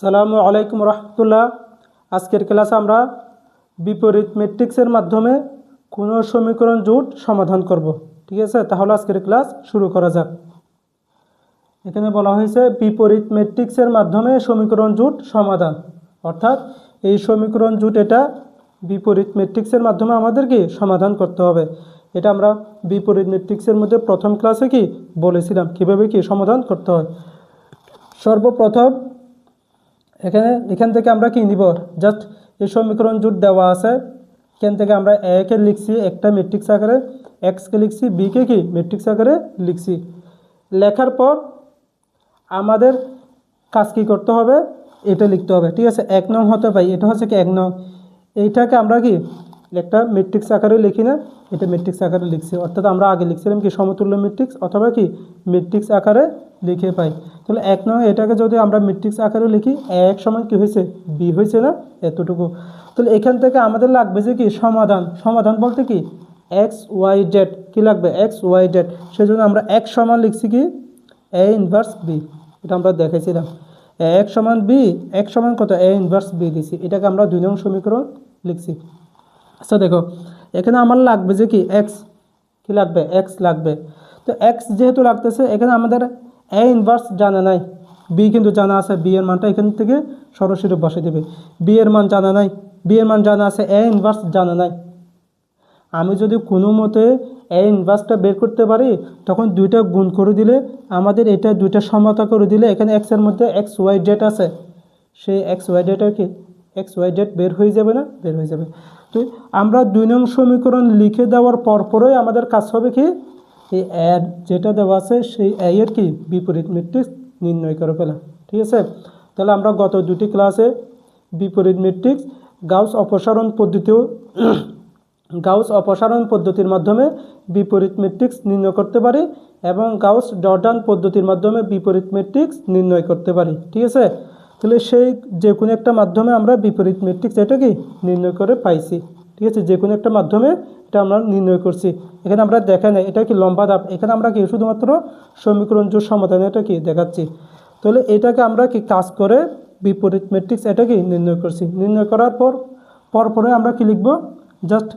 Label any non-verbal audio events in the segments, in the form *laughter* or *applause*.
সালামু আলাইকুম রহমতুল্লাহ। আজকের ক্লাসে আমরা বিপরীত ম্যাট্রিক্সের মাধ্যমে কোনো সমীকরণ জোট সমাধান করব। ঠিক আছে? তাহলে আজকের ক্লাস শুরু করা যাক। এখানে বলা হয়েছে বিপরীত ম্যাট্রিক্সের মাধ্যমে সমীকরণ জোট সমাধান। অর্থাৎ এই সমীকরণ জোট এটা বিপরীত ম্যাট্রিক্সের মাধ্যমে আমাদেরকে সমাধান করতে হবে। এটা আমরা বিপরীত ম্যাট্রিক্সের মধ্যে প্রথম ক্লাসে কি বলেছিলাম? কীভাবে কি সমাধান করতে হয়? সর্বপ্রথম এখানে, এখান থেকে আমরা কি নিব? জাস্ট এই সমীকরণ জোট দেওয়া আছে। এখান থেকে আমরা একে লিখছি, একটা ম্যাট্রিক্স আকারে। এক্সকে লিখছি বিকে কি ম্যাট্রিক্স আকারে লিখছি। লেখার পর আমাদের কাজ কী করতে হবে? এটা লিখতে হবে। ঠিক আছে? এক নং হতে পাই। এটা হচ্ছে কি এক নং? এইটাকে আমরা কি? একটা মেট্রিক্স আকারে লিখি না? এটা মেট্রিক্স আকারে লিখছি। অর্থাৎ আমরা আগে লিখছিলাম কি সমতুল্য মেট্রিক্স অথবা কি মেট্রিক্স আকারে লিখে পাই। তাহলে এক নং এটাকে যদি আমরা ম্যাট্রিক্স আকারে লিখি এক সমান কি হয়েছে? বি হয়েছে না? এতটুকু। তাহলে এখান থেকে আমাদের লাগবে যে কি? সমাধান। সমাধান বলতে কি? এক্স ওয়াই জেড কী লাগবে? এক্স ওয়াই জেড সেজন্য আমরা এক সমান লিখছি কি? এ ইনভার্স বি এটা আমরা দেখেছিলাম এক সমান বি এক সমান কত? এ ইনভার্স বি দিছি। এটাকে আমরা দুই নং সমীকরণ লিখছি। আচ্ছা দেখো। এখানে আমার লাগবে যে কি? এক্স কি লাগবে? এক্স লাগবে। তো এক্স যেহেতু লাগতেছে, এখানে আমাদের এ ইনভার্স জানা নাই। বি কিন্তু জানা আছে বি এর মানটা এখান থেকে সরাসরি বসে দেবে। বি এর মান জানা নাই বি এর মান জানা আছে এ ইনভার্স জানা নাই। আমি যদি কোনো মতে এ ইনভার্সটা বের করতে পারি, তখন দুইটা গুণ করে দিলে, আমাদের এটা দুইটা সমতা করে দিলে, এখানে এক্সের মধ্যে এক্স ওয়াই জেড আছে। সেই এক্স ওয়াই জেডটা কি? এক্স ওয়াই জেড বের হয়ে যাবে না? বের হয়ে যাবে। তো আমরা দুই নং সমীকরণ লিখে দেওয়ার পরপরই আমাদের কাজ হবে কি? এই অ্যাড যেটা দেওয়া আছে, সেই এর কি বিপরীত ম্যাট্রিক্স নির্ণয় করে ফেলা। ঠিক আছে? তাহলে আমরা গত দুটি ক্লাসে বিপরীত ম্যাট্রিক্স গাউস অপসারণ পদ্ধতিও *clears throat* গাউস অপসারণ পদ্ধতির মাধ্যমে বিপরীত ম্যাট্রিক্স নির্ণয় করতে পারি এবং গাউস জর্ডান পদ্ধতির মাধ্যমে বিপরীত ম্যাট্রিক্স নির্ণয় করতে পারি। ঠিক আছে? তাহলে সেই যে কোনো একটা মাধ্যমে আমরা বিপরীত ম্যাট্রিক্স এটা কি নির্ণয় করে পাইছি। ঠিক আছে? যে কোনো একটা মাধ্যমে এটা আমরা নির্ণয় করছি। এখানে আমরা দেখা নেই, এটা কি লম্বা ধাপ? এখানে আমরা কি শুধুমাত্র সমীকরণ জোর সমাধান এটা কি দেখাচ্ছি? তাহলে এটাকে আমরা কি কাজ করে বিপরীত ম্যাট্রিক্স এটা কি নির্ণয় করছি? নির্ণয় করার পর, পরপরে আমরা কি লিখব? জাস্ট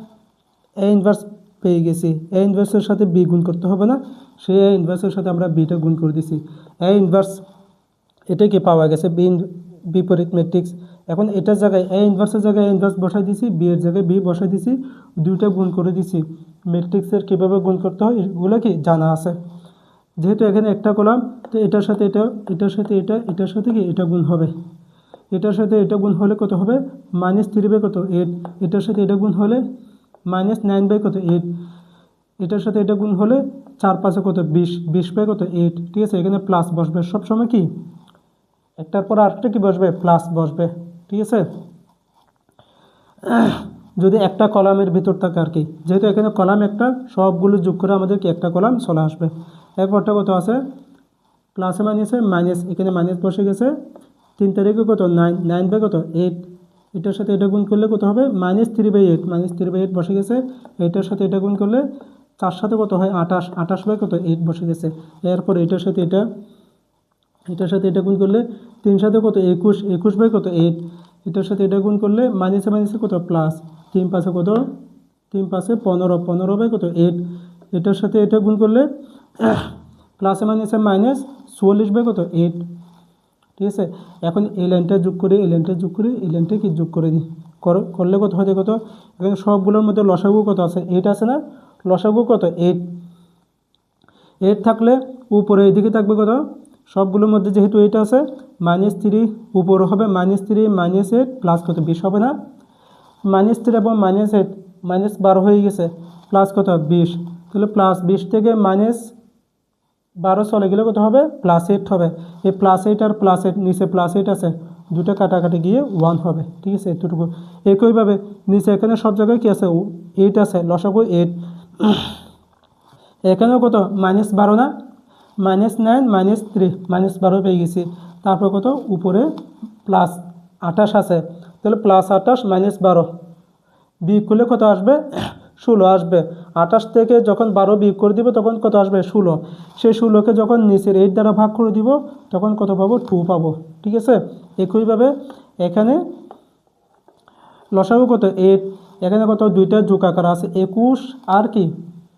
এ ইনভার্স পেয়ে গেছি। এ ইনভার্সের সাথে বি গুণ করতে হবে না। সেই এ ইনভার্সের সাথে আমরা বিটা গুণ করে দিছি। এ ইনভার্স এটা কি পাওয়া গেছে? বি বিপরীত ম্যাট্রিক্স এখন এটার জায়গায় এ ইনভার্সের জায়গায় এ ইনভার্স বসাই দিছি বি এর জায়গায় বি বসাই দিছি, দুইটা গুণ করে দিছি। ম্যাট্রিক্সের কীভাবে গুণ করতে হয় এগুলো কি জানা আছে? যেহেতু এখানে একটা কলাম, তো এটার সাথে এটা, এটার সাথে এটা, এটার সাথে কি এটা গুণ হবে? এটার সাথে এটা গুণ হলে কত হবে? মাইনাস থ্রি বাই কত? এইট এটার সাথে এটা গুণ হলে মাইনাস নাইন বাই কত? এইট এটার সাথে এটা গুণ হলে চার পাঁচে কত? বিশ। বিশ বাই কত? এইট ঠিক আছে, এখানে প্লাস বসবে। সবসময় কি? একটার পর আরেকটা কি বসবে? প্লাস বসবে। ঠিক আছে? যদি একটা কলামের ভিতর থাকে আর কি। যেহেতু এখানে কলাম একটা, সবগুলো যোগ করে আমাদের কি একটা কলাম চলে আসবে। এরপরটা কত আছে? প্লাসে মাইনাসে মাইনাস এখানে মাইনাস বসে গেছে। তিন তারিখে কত? নাইন নাইন বাই কত? এইট এটার সাথে এটা গুণ করলে কত হবে? Minus three by eight minus three by eight বসে গেছে। এটার সাথে এটা গুণ করলে চার সাথে কত হয়? আঠাশ। আঠাশ বাই কত? এইট বসে গেছে। এরপর এটার সাথে এটা এটার সাথে এটা গুণ করলে তিন সাথে কত? একুশ। একুশ বাই কত? এইট এটার সাথে এটা গুণ করলে মাইনাসে মাইনাসে কত? প্লাস তিন পাশে কত? তিন পাশে পনেরো। পনেরো বাই কত? এইট এটার সাথে এটা গুণ করলে প্লাসে মাইনাসে মাইনাস চুয়াল্লিশ বাই কত? এইট ঠিক আছে? এখন এই লাইনটা যোগ করে, এই লাইনটা যোগ করে, এই লাইনটা কি যোগ করে দিই। করো, করলে কত হয় কত এখানে সবগুলোর মধ্যে লসাগু কত আছে? এইট আছে না? লসাগু কত? এইট এইট থাকলে উপরে এদিকে থাকবে কত? সবগুলোর মধ্যে যেহেতু এইট আছে মাইনাস থ্রি উপরে হবে minus three minus eight plus কত? বিশ হবে না? মাইনাস থ্রি এবং মাইনাস এইট মাইনাস বারো হয়ে গেছে প্লাস কত? বিশ। তাহলে প্লাস বিশ থেকে মাইনাস বারো চলে গেলে কত হবে? প্লাস এইট হবে। এই প্লাস এইট আর প্লাস এইট নিচে প্লাস এইট আছে, দুটো কাটাকাটি গিয়ে ওয়ান হবে। ঠিক আছে? এতটুকু। একইভাবে নিচে এখানে সব জায়গায় কী আছে? এইট আছে, লসাগু এইট এখানেও কত? মাইনাস বারো না? Minus nine minus three minus বারো পেয়ে গেছি। তারপর কত? উপরে প্লাস আঠাশ আছে। তাহলে প্লাস আঠাশ মাইনাস বারো বি করলে কত আসবে? *coughs* ষোলো আসবে। আঠাশ থেকে যখন বারো বিয়োগ করে দিব, তখন কত আসবে? ষোলো। সেই ষোলোকে যখন নিচের এইট দ্বারা ভাগ করে দিব, তখন কত পাবো? টু পাবো। ঠিক আছে? একইভাবে এখানে লসাগু কত? এইট এখানে কত? দুইটা যোগ আকার আছে। একুশ আর কি?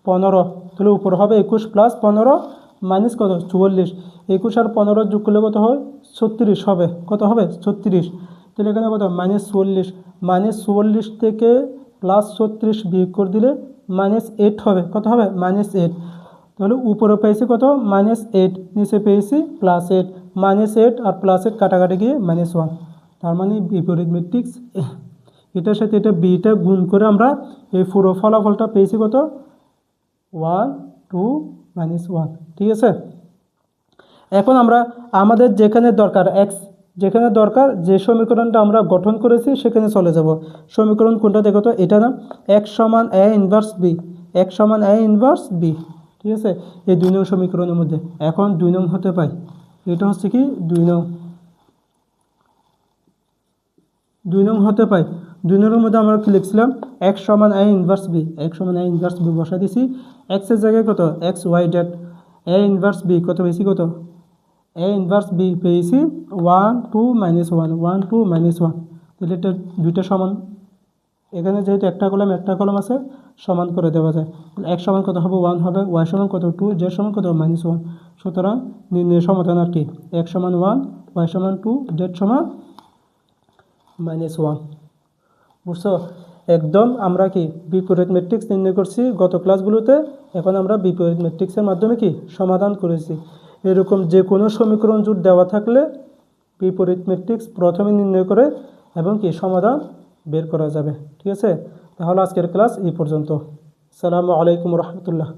পনেরো। তাহলে উপর হবে একুশ প্লাস পনেরো মাইনাস কত? চুয়াল্লিশ। একুশ আর পনেরো যোগ করলে কত হয়? ছত্রিশ হবে। কত হবে? ছত্রিশ। তাহলে এখানে কত? মাইনাস চুয়াল্লিশ। মাইনাস চুয়াল্লিশ থেকে প্লাস ছত্রিশ বিয়োগ করে দিলে মাইনাস এইট হবে। কত হবে? মাইনাস এইট তাহলে উপরে পেয়েছি কত? মাইনাস এইট নিচে পেয়েছি প্লাস এইট মাইনাস এইট আর প্লাস এইট কাটাকাটি গিয়ে মাইনাস ওয়ান তার মানে বিপরীত ম্যাট্রিক্স এটার সাথে এটা বিটা গুণ করে আমরা এই পুরো ফলাফলটা পেয়েছি কত? ওয়ান টু মাইনাস ওয়ান ঠিক আছে? এখন আমরা আমাদের যেখানে দরকার এক্স যেখানে দরকার যে সমীকরণটা আমরা গঠন করেছি সেখানে চলে যাব। সমীকরণ কোনটা দেখো তো, এটা না এক্স সমান এ ইনভার্স বি এক্স সমান এ ইনভার্স বি ঠিক আছে? এই দুই নং সমীকরণের মধ্যে। এখন দুই নং হতে পাই, এটা হচ্ছে কি, দুই নং দুই নং হতে পাই। দুই নংয়ের মধ্যে আমরা কি লিখছিলাম? এক্স সমান এ ইনভার্স বি এক্স সমান এ ইনভার্স বি বসা দিছি। এক্সের জায়গায় কত? X Y det A inverse B কত বেশি কত? এ ইনভার্স বি পেয়েছি one two minus one one two minus one তাহলে এটা দুইটা সমান। এখানে যেহেতু একটা কলম একটা কলম আছে, সমান করে দেওয়া যায়। এক সমান কত হবে? ওয়ান হবে। ওয়াই সমান কত? টু জেড সমান কত? মাইনাস ওয়ান সুতরাং নির্ণয় সমাধান আর কি? এক সমান ওয়ান ওয়াই সমান টু জেড সমান মাইনাস ওয়ান বুঝছ? একদম আমরা কি বিপরীত ম্যাট্রিক্স নির্ণয় করছি? গত ক্লাসগুলোতে এখন আমরা বিপরীত ম্যাট্রিক্সের মাধ্যমে কি সমাধান করেছি? এরকম যে কোনো সমীকরণ জোট দেওয়া থাকলে বিপরীত ম্যাট্রিক্স প্রথমে নির্ণয় করে এবং কি সমাধান বের করা যাবে। ঠিক আছে? তাহলে আজকের ক্লাস এই পর্যন্ত। সালামু আলাইকুম রহমতুল্লাহ।